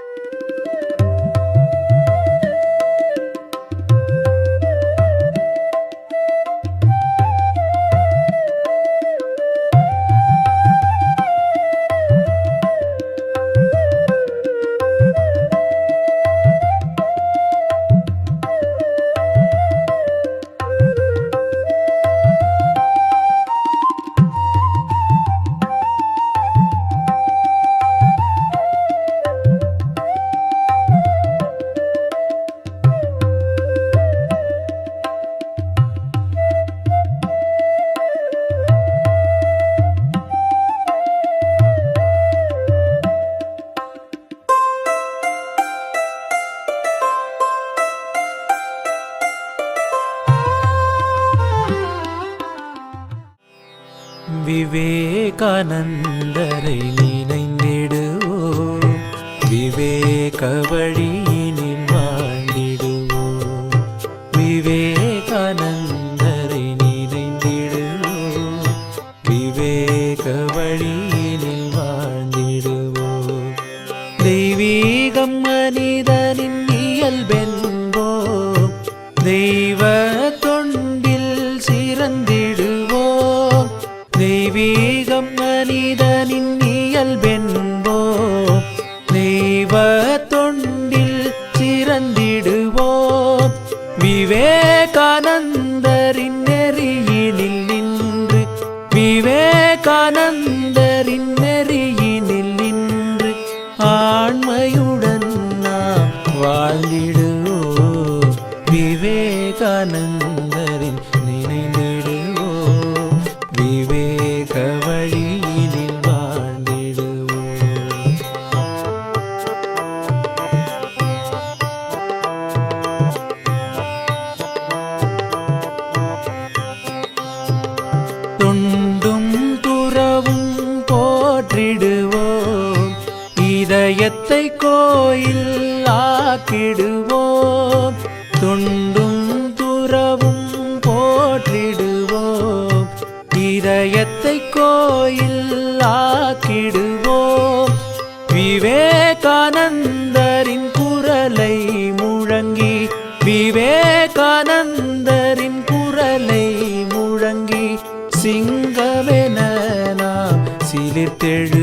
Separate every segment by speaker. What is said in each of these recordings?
Speaker 1: thank you ஆனந்தரை நினைந்திடுவோம். விவேக வழியினில் வாழ்ந்திடுவோம். விவேகானந்தரை நினைந்திடுவோம். விவேக வழியினில் வாழ்ந்திடுவோம். தெய்வீகம் மனிதனின் இயல்பென்போம். தெய்வ சிங்கமென நாம் சிலிர்த்தெழுவோம்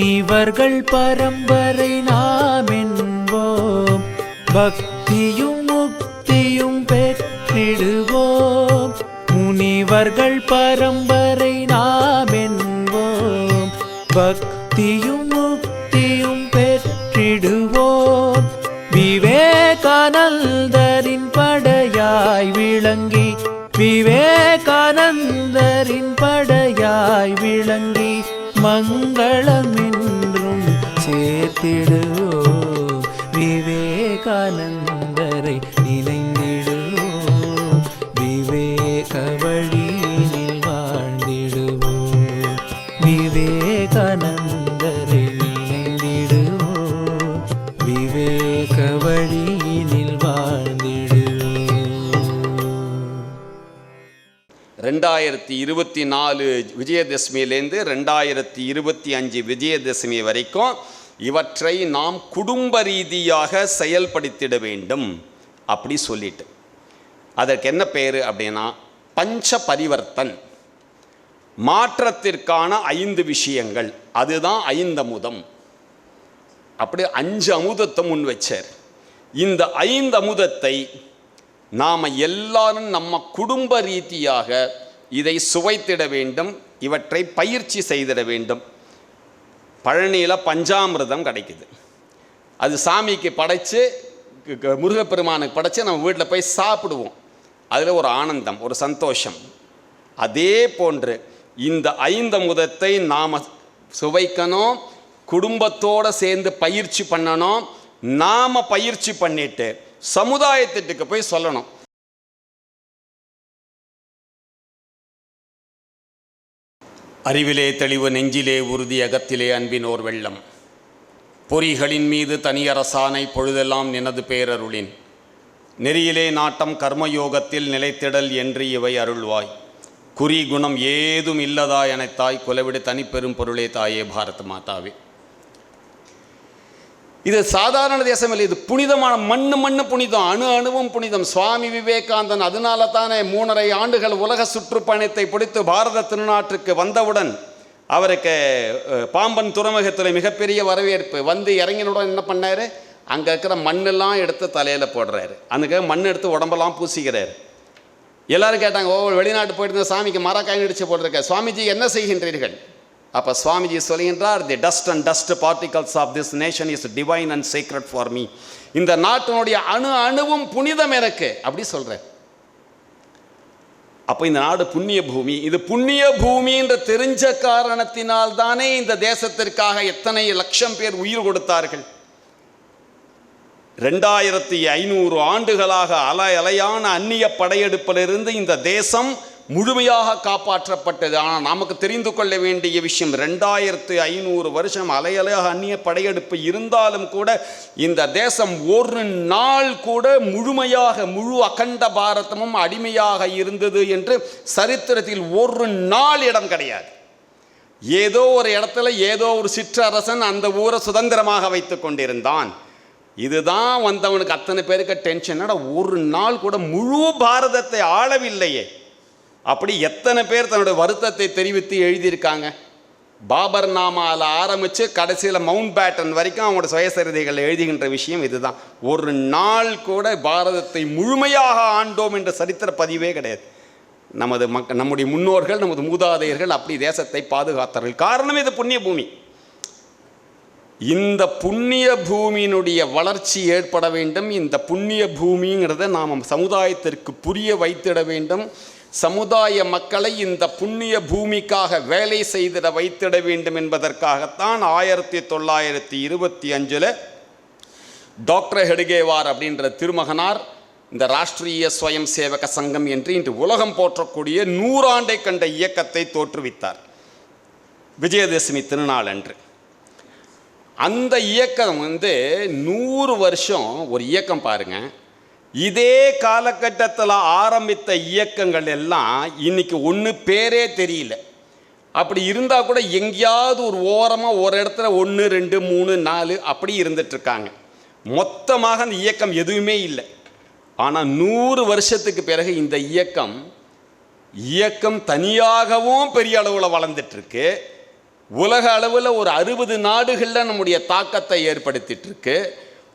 Speaker 1: முனிவர்கள் பரம்பரை நாம் என்போம் பக்தியும் முக்தியும் பெற்றிடுவோம். முனிவர்கள் பரம்பரை நாம் என்போம் பக்தியும் முக்தியும் பெற்றிடுவோம். விவேகானந்தரின் படையாய் விளங்கி விவேகானந்தரின் படையாய் விளங்கி மங்களமே சேர்த்திடுவோம் விவேகானந்தரை நினைந்திடுவோம் விவேக வழியில் வாழ்ந்திடுவோம் விவேகானந்தரை நினைந்திடுவோம் விவேக வழியினில்
Speaker 2: ரெண்டாயிரத்தி இருபத்தி நாலு விஜயதசமியிலேருந்து ரெண்டாயிரத்தி இருபத்தி அஞ்சு விஜயதசமி வரைக்கும் இவற்றை நாம் குடும்ப ரீதியாக செயல்படுத்திட வேண்டும். அப்படி சொல்லிட்டு. அதற்கு என்ன பேர் அப்படின்னா பஞ்ச பரிவர்த்தன் மாற்றத்திற்கான ஐந்து விஷயங்கள். அதுதான் ஐந்து அமுதம். அப்படி அஞ்சு அமுதத்தை முன் வச்சார். இந்த ஐந்து அமுதத்தை நாம் எல்லாரும் நம்ம குடும்ப ரீதியாக இதை சுவைத்திட வேண்டும். இவற்றை பயிற்சி செய்திட வேண்டும். பழனியில் பஞ்சாமிர்தம் கிடைக்குது. அது சாமிக்கு படைத்து க- முருகப்பெருமானுக்கு படைத்து நம்ம வீட்டில் போய் சாப்பிடுவோம். அதில் ஒரு ஆனந்தம் ஒரு சந்தோஷம். அதே போன்று இந்த ஐந்தமுதத்தை நாம் சுவைக்கணும் குடும்பத்தோடு சேர்ந்து பயிற்சி பண்ணணும். நாம் பயிற்சி பண்ணிட்டு சமுதாயத்திட்டுக்கு போய் சொல்லணும். அறிவிலே தெளிவு நெஞ்சிலே உறுதி அகத்திலே அன்பினோர் வெள்ளம். பொறிகளின் மீது தனியரசானை பொழுதெல்லாம் நினது பேரருளின். நெறியிலே நாட்டம் கர்மயோகத்தில் நிலைத்திடல் என்று இவை அருள்வாய். குறி குணம் ஏதும் இல்லதா எனத்தாய் குலவிடு தனிப்பெரும் பொருளே தாயே பாரத மாதாவே. இது சாதாரண தேசம் இல்லை. இது புனிதமான மண்ணு மண்ணு புனிதம் அணு அணுவும் புனிதம். சுவாமி விவேகானந்தன் அதனால தானே மூணரை ஆண்டுகள் உலக சுற்றுப்பயணத்தை பிடித்து பாரத திருநாட்டுக்கு வந்தவுடன் அவருக்கு பாம்பன் துறைமுகத்தில் மிகப்பெரிய வரவேற்பு. வந்து இறங்கினுடன் என்ன பண்ணார்? அங்கே இருக்கிற மண்ணெல்லாம் எடுத்து தலையில் போடுறாரு. அதுக்காக மண் எடுத்து உடம்பெல்லாம் பூசிக்கிறாரு. எல்லோரும் கேட்டாங்க ஓ வெளிநாட்டு போயிருந்த சாமிக்கு மரக்காய் அடிச்சு போட்டிருக்க. சுவாமிஜி என்ன செய்கின்றீர்கள்? அப்போ சுவாமிஜி சொல்கின்றார் the dust and dust particles of this nation is divine and secret for me இந்த நாட்டினுடைய அணு அணுவும் புனிதம் எனக்கு. அப்படி சொல்கிறேன் அப்போ இந்த நாடு புண்ணிய பூமி. இது புண்ணிய பூமி என்று தெரிஞ்ச காரணத்தினால் தானே இந்த தேசத்திற்காக எத்தனை லட்சம் பேர் உயிர் கொடுத்தார்கள். ரெண்டாயிரத்தி ஐநூறு ஆண்டுகளாக அலை அலையான அந்நிய படையெடுப்பிலிருந்து இந்த தேசம் முழுமையாக காப்பாற்றப்பட்டது. ஆனால் நமக்கு தெரிந்து கொள்ள வேண்டிய விஷயம் ரெண்டாயிரத்து ஐநூறு வருஷம் அலையலையாக அந்நிய படையெடுப்பு இருந்தாலும் கூட இந்த தேசம் ஒரு நாள் கூட முழுமையாக முழு அகண்ட பாரதமும் அடிமையாக இருந்தது என்று சரித்திரத்தில் ஒரு நாள் இடம் கிடையாது. ஏதோ ஒரு இடத்துல ஏதோ ஒரு சிற்றரசன் அந்த ஊரை சுதந்திரமாக வைத்து கொண்டிருந்தான். இதுதான் வந்தவனுக்கு அத்தனை பேருக்கு டென்ஷன் ஒரு நாள் கூட முழு பாரதத்தை ஆளவில்லையே. அப்படி எத்தனை பேர் தன்னுடைய வருத்தத்தை தெரிவித்து எழுதியிருக்காங்க? பாபர் நாமாவில் ஆரம்பித்து கடைசியில் மவுண்ட் பேட்டன் வரைக்கும் அவங்களோட சுயசரிதைகள் எழுதுகின்ற விஷயம் இதுதான். ஒரு நாள் கூட பாரதத்தை முழுமையாக ஆண்டோம் என்ற சரித்திர பதிவே கிடையாது. நமது மக்க நம்முடைய முன்னோர்கள் நமது மூதாதையர்கள் அப்படி தேசத்தை பாதுகாத்தார்கள். காரணம் இது புண்ணிய பூமி. இந்த புண்ணிய பூமியினுடைய வளர்ச்சி ஏற்பட வேண்டும். இந்த புண்ணிய பூமிங்கிறத நாம் சமுதாயத்திற்கு புரிய வைத்திட வேண்டும். சமுதாய மக்களை இந்த புண்ணிய பூமிக்காக வேலை செய்திட வைத்திட வேண்டும் என்பதற்காகத்தான் ஆயிரத்தி தொள்ளாயிரத்தி இருபத்தி அஞ்சில் டாக்டர் ஹெடுகேவார் அப்படின்ற திருமகனார் இந்த ராஷ்டிரிய சுயம் சேவக சங்கம் என்று இன்று உலகம் போற்றக்கூடிய நூறாண்டை கண்ட இயக்கத்தை தோற்றுவித்தார். விஜயதசமி திருநாள் அன்று. அந்த இயக்கம் வந்து நூறு வருஷம் ஒரு இயக்கம் பாருங்கள் இதே காலகட்டத்தில் ஆரம்பித்த இயக்கங்கள் எல்லாம் இன்னைக்கு ஒன்று பேரே தெரியல. அப்படி இருந்தால் கூட எங்கேயாவது ஒரு ஓரமாக ஒரு இடத்துல ஒன்று ரெண்டு மூணு நாலு அப்படி இருந்துட்டுருக்காங்க மொத்தமாக அந்த இயக்கம் எதுவுமே இல்லை. ஆனால் நூறு வருஷத்துக்கு பிறகு இந்த இயக்கம் இயக்கம் தனியாகவும் பெரிய அளவில் வளர்ந்துட்டுருக்கு உலக அளவில் ஒரு அறுபது நாடுகளில் நம்முடைய தாக்கத்தை ஏற்படுத்திட்டுருக்கு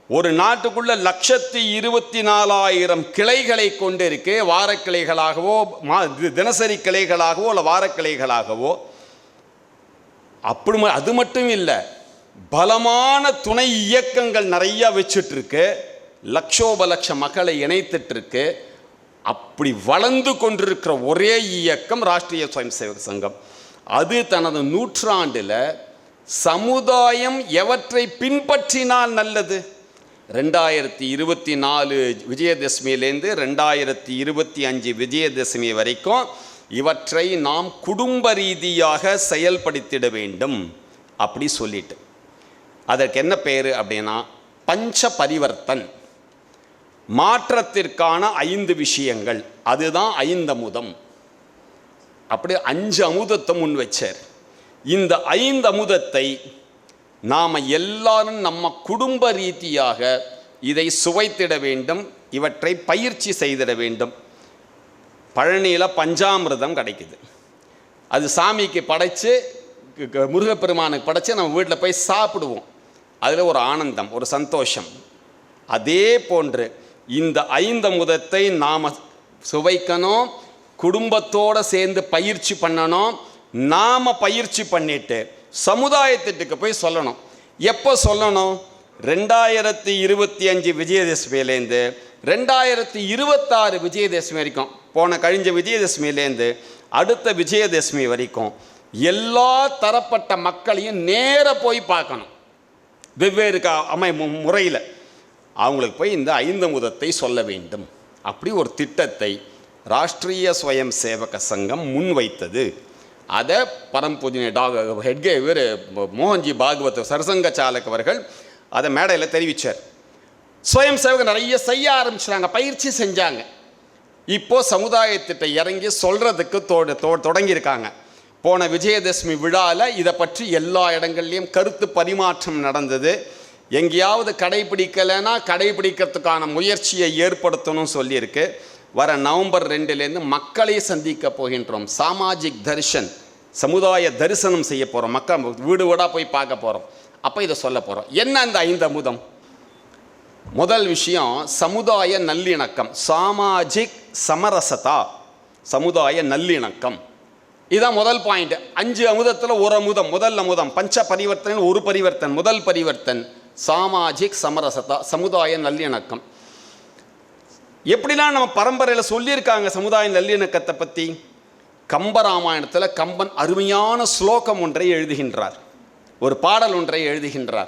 Speaker 2: ஒரு நாட்டுக்குள்ள லட்சத்தி இருபத்தி நாலாயிரம் கிளைகளை கொண்டிருக்கு வாரக்கிளைகளாகவோ மா தி- தினசரி கிளைகளாகவோ இல்லை வாரக்கிளைகளாகவோ அப்படி அது மட்டும் இல்லை பலமான துணை இயக்கங்கள் நிறையா வச்சுட்ருக்கு லட்சோப லட்ச மக்களை இணைத்துட்ருக்கு அப்படி வளர்ந்து கொண்டிருக்கிற ஒரே இயக்கம் ராஷ்டிரிய சுயம் சேவக சங்கம். அது தனது நூற்றாண்டில் சமுதாயம் எவற்றை பின்பற்றினால் நல்லது? ரெண்டாயிரத்தி இருபத்தி நாலு விஜயதசமியிலேருந்து ரெண்டாயிரத்தி இருபத்தி அஞ்சு விஜயதசமி வரைக்கும் இவற்றை நாம் குடும்ப ரீதியாக செயல்படுத்திட வேண்டும் அப்படி சொல்லிட்டு. அதற்கு என்ன பேர் அப்படின்னா பஞ்ச பரிவர்த்தன் மாற்றத்திற்கான ஐந்து விஷயங்கள். அதுதான் ஐந்து அமுதம். அப்படி அஞ்சு அமுதத்தை முன் வச்சார். இந்த ஐந்து அமுதத்தை நாம் எல்லாரும் நம்ம குடும்ப ரீதியாக இதை சுவைத்திட வேண்டும் இவற்றை பயிற்சி செய்திட வேண்டும். பழனியில் பஞ்சாமிர்தம் கிடைக்குது. அது சாமிக்கு படைத்து முருகப்பெருமானுக்கு படைத்து நம்ம வீட்டில் போய் சாப்பிடுவோம். அதில் ஒரு ஆனந்தம் ஒரு சந்தோஷம். அதே போன்று இந்த ஐந்தமுதத்தை நாம் சுவைக்கணும் குடும்பத்தோடு சேர்ந்து பயிற்சி பண்ணணும். நாம் பயிற்சி பண்ணிட்டு சமுதாயத்திற்கு போய் சொல்லணும். எப்போ சொல்லணும்? ரெண்டாயிரத்தி இருபத்தி அஞ்சு விஜயதசமியிலேருந்து ரெண்டாயிரத்தி இருபத்தாறு விஜயதசமி வரைக்கும். போன கழிஞ்ச விஜயதசமியிலேருந்து அடுத்த விஜயதசமி வரைக்கும் எல்லா தரப்பட்ட மக்களையும் நேர போய் பார்க்கணும். வெவ்வேறு க அமை முறையில். அவங்களுக்கு போய் இந்த ஐந்து முதத்தை சொல்ல வேண்டும். அப்படி ஒரு திட்டத்தை ராஷ்ட்ரிய ஸ்வயம் சேவக சங்கம் முன்வைத்தது. அதை பரம்பூஜனை டாக் ஹெட்கே இவர் மோகன்ஜி பாகவத் சரசங்க சாலக் அவர்கள் அதை மேடையில் தெரிவித்தார் சுயம் சேவகர் நிறைய செய்ய ஆரம்பிச்சிட்டாங்க பயிற்சி செஞ்சாங்க. இப்போ சமுதாயத்திட்ட இறங்கி சொல்கிறதுக்கு தொ தொ- தொடங்கியிருக்காங்க. போன விஜயதசமி விழாவில் இதை பற்றி எல்லா இடங்கள்லையும் கருத்து பரிமாற்றம் நடந்தது. எங்கேயாவது கடைபிடிக்கலைன்னா கடைபிடிக்கிறதுக்கான முயற்சியை ஏற்படுத்தணும் சொல்லியிருக்கு. வர நவம்பர் ரெண்டுலேருந்து மக்களை சந்திக்க போகின்றோம். சாமாஜிக் தரிசன் சமுதாய தரிசனம் செய்ய போகிறோம் மக்கள் வீடு வீடாக போய் பார்க்க போகிறோம் அப்போ இதை சொல்ல போகிறோம் என்ன அந்த ஐந்து அமுதம் முதல் விஷயம் சமுதாய நல்லிணக்கம். சாமாஜிக் சமரசதா. சமுதாய நல்லிணக்கம். இதான் முதல் பாயிண்ட் அஞ்சு அமுதத்தில் ஒரு அமுதம். முதல் அமுதம். பஞ்ச பரிவர்த்தனை ஒரு பரிவர்த்தன். முதல் பரிவர்த்தன் சாமாஜிக் சமரசதா. சமுதாய நல்லிணக்கம். எப்படிலாம் நம்ம பரம்பரையில் சொல்லியிருக்காங்க சமுதாய நல்லிணக்கத்தை பற்றி கம்பராமாயணத்தில் கம்பன் அருமையான ஸ்லோகம் ஒன்றை எழுதுகின்றார். ஒரு பாடல் ஒன்றை எழுதுகின்றார்.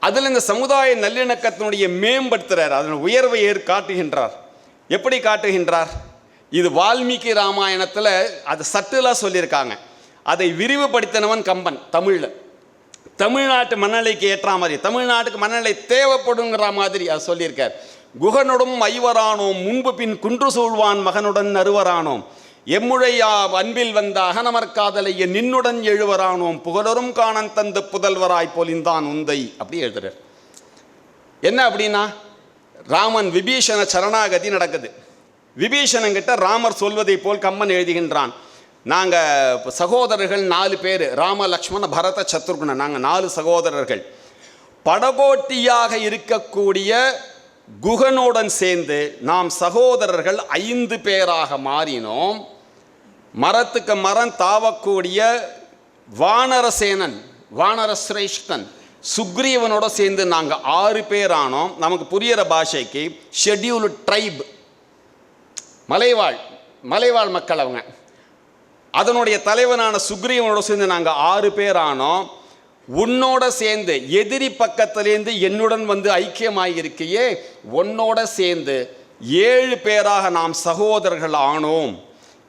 Speaker 2: அதில் இந்த சமுதாய நல்லிணக்கத்தினுடைய மேம்படுத்துகிறார் அதன் உயர்வை ஏற் காட்டுகின்றார். எப்படி காட்டுகின்றார்? இது வால்மீகி ராமாயணத்தில் அது சட்டுலாக சொல்லியிருக்காங்க. அதை விரிவுபடுத்தினவன் கம்பன் தமிழில். தமிழ்நாட்டு மண்ணலைக்கு ஏற்ற மாதிரி தமிழ்நாட்டுக்கு மண்ணலை தேவைப்படுங்கிற மாதிரி அது சொல்லியிருக்கார். குகனுடும் ஐவரானோம் முன்பு பின் குன்று சூழ்வான் மகனுடன் நறுவரானோம் எம்முழையா அன்பில் வந்த அகனமர்காதலைய நின்னுடன் எழுவரானோம் புகழரும் காணன் தந்து புதல்வராய் பொலிந்தான் உந்தை அப்படி எழுதுறார். என்ன அப்படின்னா ராமன் விபீஷண சரணாகதி நடக்குது. விபீஷணங்கிட்ட ராமர் சொல்வதை போல் கம்மன் எழுதுகின்றான். நாங்கள் சகோதரர்கள் நாலு பேர் ராம லக்ஷ்மண பரத சத்ருகுணன் நாங்கள் நாலு சகோதரர்கள். படபோட்டியாக இருக்கக்கூடிய குகனுடன் சேர்ந்து நாம் சகோதரர்கள் ஐந்து பேராக மாறினோம். மரத்துக்கு மரம் தாவக்கூடிய வானரசேனன் வானரசிரேஷ்டன் சுக்ரீவனோட சேர்ந்து நாங்கள் ஆறு பேர் ஆனோம். நமக்கு புரியிற பாஷைக்கு ஷெட்யூல்டு ட்ரைப் மலைவாழ் மலைவாழ் மக்கள் அவங்க. அதனுடைய தலைவனான சுக்ரீவனோட சேர்ந்து நாங்கள் ஆறு பேர் ஆனோம். உன்னோட சேர்ந்து எதிரி பக்கத்திலேருந்து என்னுடன் வந்து ஐக்கியமாயிருக்கையே உன்னோட சேர்ந்து ஏழு பேராக நாம் சகோதரர்கள் ஆனோம்.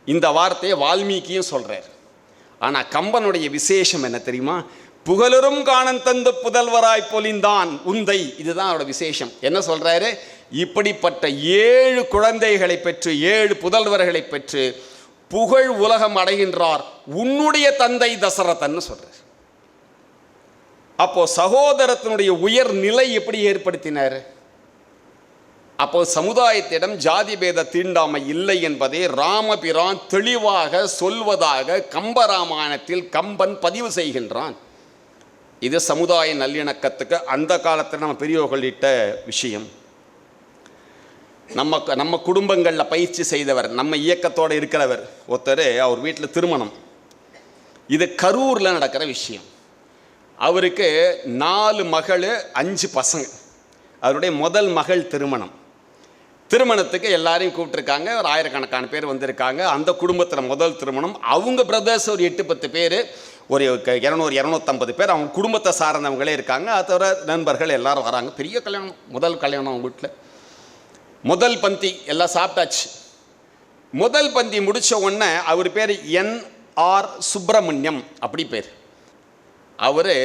Speaker 2: இந்த வார்த்தையை வால்மீகியும் சொல்கிறார் ஆனால் கம்பனுடைய விசேஷம் என்ன தெரியுமா? புகழரும் காணன் தந்து புதல்வராய் பொலிந்தான் உந்தை. இதுதான் அவரோட விசேஷம். என்ன சொல்கிறாரு இப்படிப்பட்ட ஏழு குழந்தைகளை பெற்று ஏழு புதல்வர்களை பெற்று புகழ் உலகம் அடைகின்றார் உன்னுடைய தந்தை தசரதன்னு சொல்கிறார் அப்போ சகோதரத்தினுடைய உயர் நிலை எப்படி ஏற்படுத்தினார்? அப்போ சமுதாயத்திடம் ஜாதி பேத தீண்டாமை இல்லை என்பதை ராமபிரான் தெளிவாக சொல்வதாக கம்பராமாயணத்தில் கம்பன் பதிவு செய்கின்றான். இது சமுதாய நல்லிணக்கத்துக்கு அந்த காலத்தில் நம்ம பெரியவர்கள் இட்ட விஷயம். நம்ம நம்ம குடும்பங்களில் பயிற்சி செய்தவர் நம்ம இயக்கத்தோடு இருக்கிறவர் ஒருத்தர் அவர் வீட்டில் திருமணம். இது கரூரில் நடக்கிற விஷயம். அவருக்கு நாலு மகள் அஞ்சு பசங்க. அவருடைய முதல் மகள் திருமணம். திருமணத்துக்கு எல்லாரையும் கூப்பிட்டுருக்காங்க. ஒரு ஆயிரக்கணக்கான பேர் வந்திருக்காங்க. அந்த குடும்பத்தில் முதல் திருமணம். அவங்க பிரதர்ஸ் ஒரு எட்டு பத்து பேர். ஒரு இரநூறு இரநூத்தம்பது பேர். அவங்க குடும்பத்தை சார்ந்தவங்களே இருக்காங்க. அதை தவிர நண்பர்கள் எல்லாரும் வராங்க. பெரிய கல்யாணம். முதல் கல்யாணம் அவங்க வீட்டில் முதல் பந்தி எல்லாம் சாப்பிட்டாச்சு. முதல் பந்தி முடித்த உடனே அவர் பேர் என் ஆர் சுப்பிரமணியம். அப்படி பேர். அவர்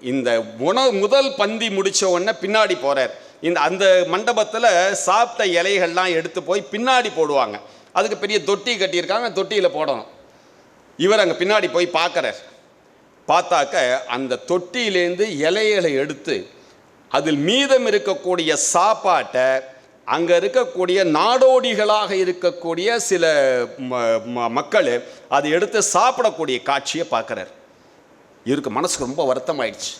Speaker 2: இந்த உணவு முதல் பந்தி முடித்த உடனே பின்னாடி போகிறார் இந்த அந்த மண்டபத்தில் சாப்பிட்ட இலைகள்லாம் எடுத்து போய் பின்னாடி போடுவாங்க. அதுக்கு பெரிய தொட்டி கட்டியிருக்காங்க தொட்டியில் போடணும். இவர் அங்கே பின்னாடி போய் பார்க்குறார். பார்த்தாக்க அந்த தொட்டியிலேருந்து இலைகளை எடுத்து அதில் மீதம் இருக்கக்கூடிய சாப்பாட்டை அங்கே இருக்கக்கூடிய நாடோடிகளாக இருக்கக்கூடிய சில ம- ம- மக்கள் அதை எடுத்து சாப்பிடக்கூடிய காட்சியை பார்க்குறார். இவருக்கு மனசுக்கு ரொம்ப வருத்தமாயிடுச்சு.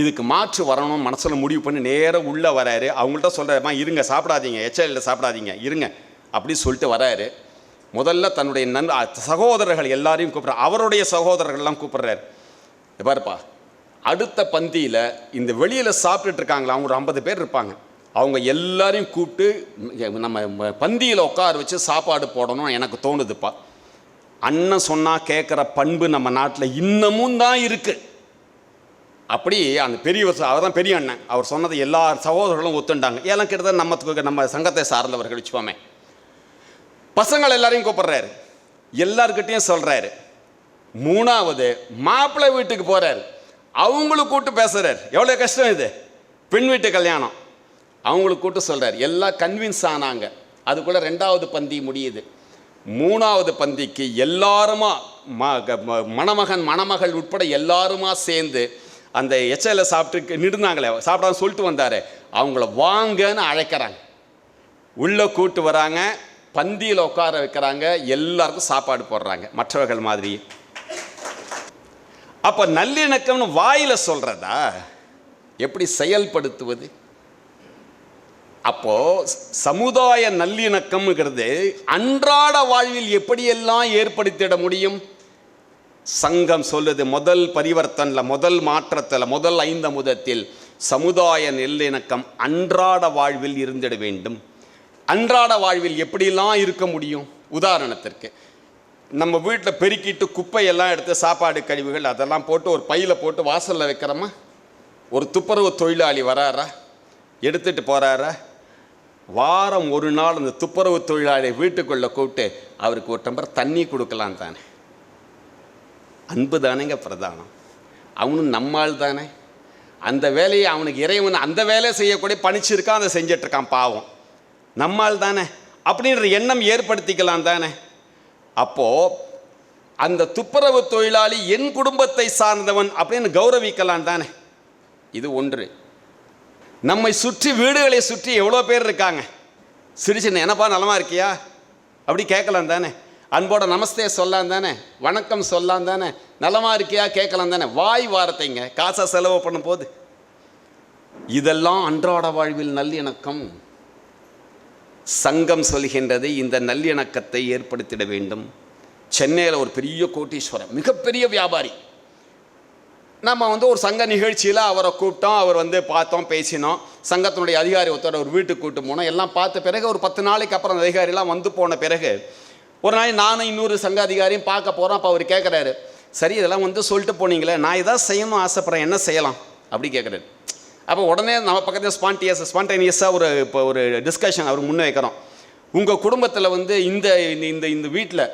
Speaker 2: இதுக்கு மாற்று வரணும் மனசில் முடிவு பண்ணி நேராக உள்ளே வராரு. அவங்கள்ட்ட சொல்கிறாருமா இருங்க சாப்பிடாதீங்க எச்ஐஎல்ல சாப்பிடாதீங்க இருங்க அப்படி சொல்லிட்டு வராரு. முதல்ல தன்னுடைய நன் சகோதரர்கள் எல்லாரையும் கூப்பிட்றாரு அவருடைய சகோதரர்கள்லாம் கூப்பிட்றாரு. இங்க பாருப்பா அடுத்த பந்தியில் இந்த வெளியில் சாப்பிட்டுட்டு இருக்காங்களா அவங்க ஒரு ஐம்பது பேர் இருப்பாங்க. அவங்க எல்லாரையும் கூப்பிட்டு நம்ம பந்தியில் உட்கார வச்சு சாப்பாடு போடணும்னு எனக்கு தோணுதுப்பா. அண்ணன் சொன்னால் கேட்குற பண்பு நம்ம நாட்டில் இன்னமும் தான் இருக்குது அப்படி அந்த பெரியவர் அவர் தான் பெரிய அண்ணன். அவர் சொன்னதை எல்லா சகோதரர்களும் ஒத்துண்டாங்க. ஏன்னா கிட்டத்தட்ட நம்ம நம்ம சங்கத்தை சார்ந்தவர்கள் வச்சுப்போமே பசங்கள் எல்லாரையும் கூப்பிட்றாரு. எல்லார்கிட்டையும் சொல்கிறாரு மூணாவது மாப்பிள்ளை வீட்டுக்கு போகிறாரு அவங்களுக்கு கூப்பிட்டு பேசுகிறார் எவ்வளோ கஷ்டம் இது? பெண் வீட்டு கல்யாணம். அவங்களுக்கு கூப்பிட்டு சொல்கிறார் எல்லாம் கன்வின்ஸ் ஆனாங்க. அதுக்குள்ளே ரெண்டாவது பந்தி முடியுது. மூணாவது பந்திக்கு எல்லாருமா ம க- ம- மணமகன் மணமகள் உட்பட எல்லாருமா சேர்ந்து அந்த எச்சையில் சாப்பிட்டு நின்றுந்தாங்களே சாப்பிடாம சொல்லிட்டு வந்தார். அவங்கள வாங்கன்னு அழைக்கிறாங்க. உள்ளே கூட்டு வராங்க பந்தியில் உட்கார வைக்கிறாங்க எல்லாருக்கும் சாப்பாடு போடுறாங்க மற்றவர்கள் மாதிரி. அப்போ நல்லிணக்கம்னு வாயில் சொல்கிறதா எப்படி செயல்படுத்துவது? அப்போ சமுதாய நல்லிணக்கம்ங்கிறது அன்றாட வாழ்வில் எப்படியெல்லாம் ஏற்படுத்திட முடியும்? சங்கம் சொல்லுது முதல் பரிவர்த்தனில் முதல் மாற்றத்தில் முதல் ஐந்து முதத்தில் சமுதாய நல்லிணக்கம் அன்றாட வாழ்வில் இருந்திட வேண்டும். அன்றாட வாழ்வில் எப்படிலாம் இருக்க முடியும்? உதாரணத்திற்கு நம்ம வீட்டில் பெருக்கிட்டு குப்பையெல்லாம் எடுத்து சாப்பாடு கழிவுகள் அதெல்லாம் போட்டு ஒரு பையில் போட்டு வாசலில் வைக்கிறோமா? ஒரு துப்புரவு தொழிலாளி வராரா? எடுத்துகிட்டு போகிறாரா வாரம் ஒரு நாள் அந்த துப்புரவு தொழிலாளியை வீட்டுக்குள்ளே கூப்பிட்டு அவருக்கு ஒரு டம்பர் தண்ணி கொடுக்கலாம் தானே? அன்பு தானேங்க பிரதானம். அவனும் நம்மால் தானே. அந்த வேலையை அவனுக்கு இறைவன் அந்த வேலையை செய்யக்கூடிய பணிச்சிருக்கான் அதை செஞ்சிட்ருக்கான் பாவம். நம்மால் தானே. அப்படின்ற எண்ணம் ஏற்படுத்திக்கலாம் தானே. அப்போ அந்த துப்புரவு தொழிலாளி என் குடும்பத்தை சார்ந்தவன் அப்படின்னு கௌரவிக்கலாம் தானே. இது ஒன்று. நம்மை சுற்றி வீடுகளை சுற்றி எவ்வளோ பேர் இருக்காங்க? சிரிச்சு என்னப்பா நலமாக இருக்கியா? அப்படி கேட்கலாம் தானே. அன்போட நமஸ்தே சொல்லலாம் தானே. வணக்கம் சொல்லலாம் தானே. நலமாக இருக்கியா? கேட்கலாம் தானே. வாய் வார்த்தைங்க. காசை செலவு பண்ணும் போது இதெல்லாம் அன்றாட வாழ்வில் நல்லிணக்கம். சங்கம் சொல்கின்றது இந்த நல்லிணக்கத்தை ஏற்படுத்திட வேண்டும். சென்னையில் ஒரு பெரிய கோட்டீஸ்வரர் மிகப்பெரிய வியாபாரி. நம்ம வந்து ஒரு சங்க நிகழ்ச்சியில் அவரை கூப்பிட்டோம் அவர் வந்து பார்த்தோம் பேசினோம். சங்கத்தினுடைய அதிகாரி ஒருத்தர் ஒரு வீட்டுக்கு கூப்பிட்டு போனோம். எல்லாம் பார்த்த பிறகு ஒரு பத்து நாளைக்கு அப்புறம் அந்த அதிகாரிலாம் வந்து போன பிறகு ஒரு நாள் நானும் இன்னொரு சங்க அதிகாரியும் பார்க்க போகிறோம் அப்போ அவர் கேட்குறாரு சரி இதெல்லாம் வந்து சொல்லிட்டு போனீங்களே நான் இதான் செய்யணும் ஆசைப்பட்றேன். என்ன செய்யலாம்? அப்படி கேட்குறாரு அப்போ உடனே நம்ம பக்கத்தில் ஸ்பான்டியஸ் ஸ்பான்டேனியஸாக ஒரு இப்போ ஒரு டிஸ்கஷன் அவர் முன்ன வைக்கிறோம் உங்கள் குடும்பத்தில் வந்து இந்த இந்த- இந்த இந்த வீட்டில்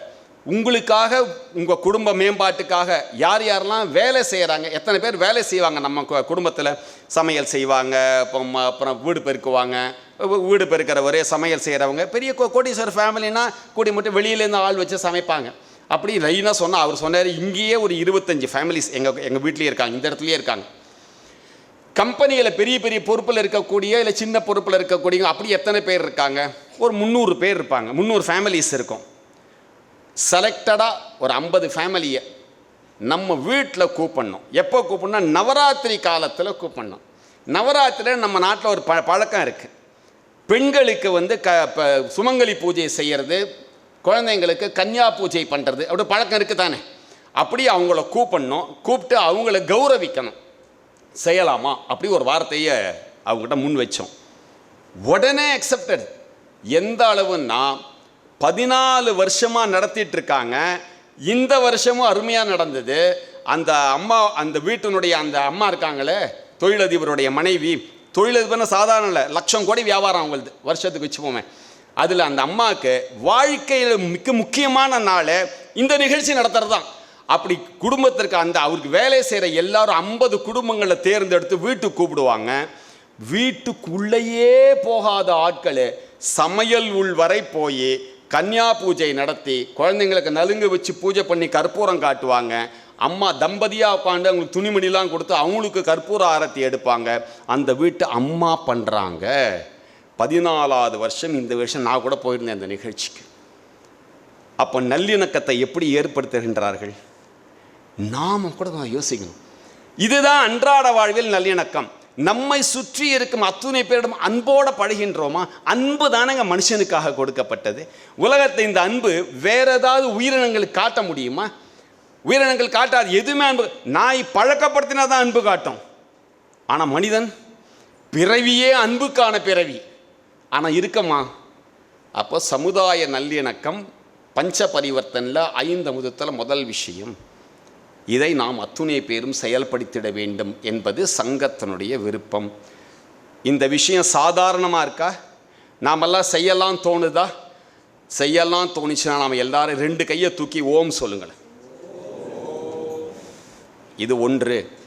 Speaker 2: உங்களுக்காக உங்கள் குடும்ப மேம்பாட்டுக்காக யார் யாரெல்லாம் வேலை செய்கிறாங்க எத்தனை பேர் வேலை செய்வாங்க நம்ம கு- குடும்பத்தில்? சமையல் செய்வாங்க அப்புறம் அப்புறம் வீடு பெருக்குவாங்க வீடு வீடு பெருக்கிறவரே சமையல் செய்கிறவங்க பெரிய கோ- கோடீஸ்வரர் ஃபேமிலினா கூடி மட்டும் வெளியிலேருந்து ஆள் வச்சு சமைப்பாங்க. அப்படி லைனாக சொன்னால் அவர் சொன்னார் இங்கேயே ஒரு இருபத்தஞ்சி ஃபேமிலிஸ் எங்கள் எங்கள் வீட்லேயே இருக்காங்க இந்த இடத்துலையே இருக்காங்க. கம்பெனியில் பெரிய பெரிய பொறுப்பில் இருக்கக்கூடிய இல்லை சின்ன பொறுப்பில் இருக்கக்கூடிய அப்படி எத்தனை பேர் இருக்காங்க? ஒரு முந்நூறு பேர் இருப்பாங்க முந்நூறு ஃபேமிலிஸ் இருக்கும். செலக்டடாக ஒரு ஐம்பது ஃபேமிலியை நம்ம வீட்டில் கூப்பிடணும். எப்போ கூப்பிடணும் நவராத்திரி காலத்தில் கூப்பிடணும். நவராத்திரியில் நம்ம நாட்டில் ஒரு ப பழக்கம் இருக்குது பெண்களுக்கு வந்து க ப சுமங்கலி பூஜை செய்கிறது குழந்தைங்களுக்கு கன்னியா பூஜை பண்ணுறது அப்படி பழக்கம் இருக்குது தானே. அப்படி அவங்கள கூப்பிடணும். கூப்பிட்டு அவங்கள கௌரவிக்கணும். செய்யலாமா? அப்படி ஒரு வார்த்தையை அவங்ககிட்ட முன் வச்சோம். உடனே அக்செப்டட் எந்த அளவுன்னா பதினாலு வருஷமாக நடத்திட்டு இருக்காங்க இந்த வருஷமும் அருமையாக நடந்தது. அந்த அம்மா அந்த வீட்டினுடைய அந்த அம்மா இருக்காங்களே தொழிலதிபருடைய மனைவி. தொழிலதிபர்னு சாதாரண இல்லை லட்சம் கோடி வியாபாரம் அவங்களது வருஷத்துக்கு வச்சுப்போமே. அதில் அந்த அம்மாவுக்கு வாழ்க்கையில் மிக முக்கியமான நாள் இந்த நிகழ்ச்சி நடத்துறது தான் அப்படி குடும்பத்திற்கு அந்த அவருக்கு வேலை செய்கிற எல்லாரும் ஐம்பது குடும்பங்களை தேர்ந்தெடுத்து வீட்டுக்கு கூப்பிடுவாங்க. வீட்டுக்குள்ளேயே போகாத ஆட்கள் சமையல் உள் வரை போய் கன்னியா பூஜை நடத்தி குழந்தைங்களுக்கு நலுங்கு வச்சு பூஜை பண்ணி கற்பூரம் காட்டுவாங்க. அம்மா தம்பதியாக உட்காந்து அவங்களுக்கு துணிமணிலாம் கொடுத்து அவங்களுக்கு கற்பூர ஆரத்தி எடுப்பாங்க. அந்த வீட்டு அம்மா பண்ணுறாங்க பதினாலாவது வருஷம் இந்த வருஷம் நான் கூட போயிருந்தேன் அந்த நிகழ்ச்சிக்கு. அப்போ நல்லிணக்கத்தை எப்படி ஏற்படுத்துகின்றார்கள்? நாம் கூட யோசிக்கணும். இதுதான் அன்றாட வாழ்வில் நல்லிணக்கம். நம்மை சுற்றி இருக்கும் அத்துணை பேரிடம் அன்போடு பழகின்றோமா? அன்பு தானங்க மனுஷனுக்காக கொடுக்கப்பட்டது. உலகத்தை இந்த அன்பு வேற ஏதாவது உயிரினங்களுக்கு காட்ட முடியுமா? உயிரினங்கள் காட்டாது எதுவுமே அன்பு. நாய் பழக்கப்படுத்தினா தான் அன்பு காட்டும். ஆனால் மனிதன் பிறவியே அன்புக்கான பிறவி. ஆனால் இருக்கமா அப்போ சமுதாய நல்லிணக்கம் பஞ்ச பரிவர்த்தனில் ஐந்து முதத்தில் முதல் விஷயம். இதை நாம் அத்துணை பேரும் செயல்படுத்திட வேண்டும் என்பது சங்கத்தினுடைய விருப்பம். இந்த விஷயம் சாதாரணமாக இருக்கா? நாமெல்லாம் செய்யலாம் தோணுதா? செய்யலாம் தோணுச்சுன்னா நாம் எல்லாரும் ரெண்டு கையை தூக்கி ஓம் சொல்லுங்களேன். இது ஒன்று.